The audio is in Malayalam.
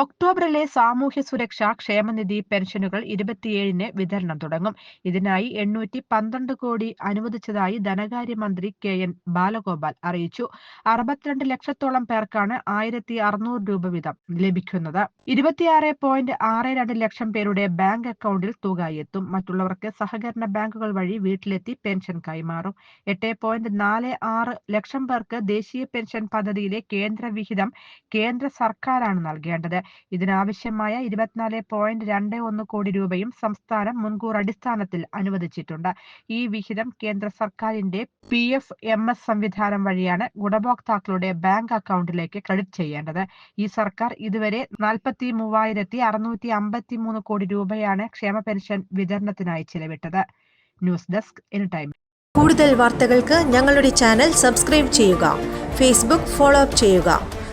ഒക്ടോബറിലെ സാമൂഹ്യ സുരക്ഷാ ക്ഷേമനിധി പെൻഷനുകൾ ഇരുപത്തിയേഴിന് വിതരണം തുടങ്ങും. ഇതിനായി എണ്ണൂറ്റി പന്ത്രണ്ട് കോടി അനുവദിച്ചതായി ധനകാര്യമന്ത്രി കെ എൻ ബാലഗോപാൽ അറിയിച്ചു. അറുപത്തിരണ്ട് ലക്ഷത്തോളം പേർക്കാണ് ആയിരത്തി അറുന്നൂറ് രൂപ വീതം ലഭിക്കുന്നത്. ഇരുപത്തിയാറ് പോയിന്റ് ആറ് രണ്ട് ലക്ഷം പേരുടെ ബാങ്ക് അക്കൗണ്ടിൽ തുക എത്തും. മറ്റുള്ളവർക്ക് സഹകരണ ബാങ്കുകൾ വഴി വീട്ടിലെത്തി പെൻഷൻ കൈമാറും. എട്ട് പോയിന്റ് നാല് ആറ് ലക്ഷം പേർക്ക് ദേശീയ പെൻഷൻ പദ്ധതിയിലെ കേന്ദ്ര വിഹിതം കേന്ദ്ര സർക്കാരാണ് നൽകേണ്ടത്. ഇതിനാവശ്യമായ ഇരുപത്തിനാല് പോയിന്റ് രണ്ട് ഒന്ന് കോടി രൂപയും സംസ്ഥാനം മുൻകൂർ അടിസ്ഥാനത്തിൽ അനുവദിച്ചിട്ടുണ്ട്. ഈ വിഹിതം കേന്ദ്ര സർക്കാരിന്റെ പി എഫ് എം എസ് സംവിധാനം വഴിയാണ് ഗുണഭോക്താക്കളുടെ ബാങ്ക് അക്കൗണ്ടിലേക്ക് ക്രെഡിറ്റ് ചെയ്യേണ്ടത്. ഈ സർക്കാർ ഇതുവരെ നാൽപ്പത്തി മൂവായിരത്തി അറുന്നൂറ്റി അമ്പത്തി മൂന്ന് കോടി രൂപയാണ് ക്ഷേമ പെൻഷൻ വിതരണത്തിനായി ചിലവിട്ടത്. ന്യൂസ് ഡെസ്ക് എനി ടൈം കൂടുതൽ വാർത്തകൾക്ക് ഞങ്ങളുടെ ചാനൽ സബ്സ്ക്രൈബ് ചെയ്യുക. ഫേസ്ബുക്ക് ഫോളോ അപ്പ് ചെയ്യുക.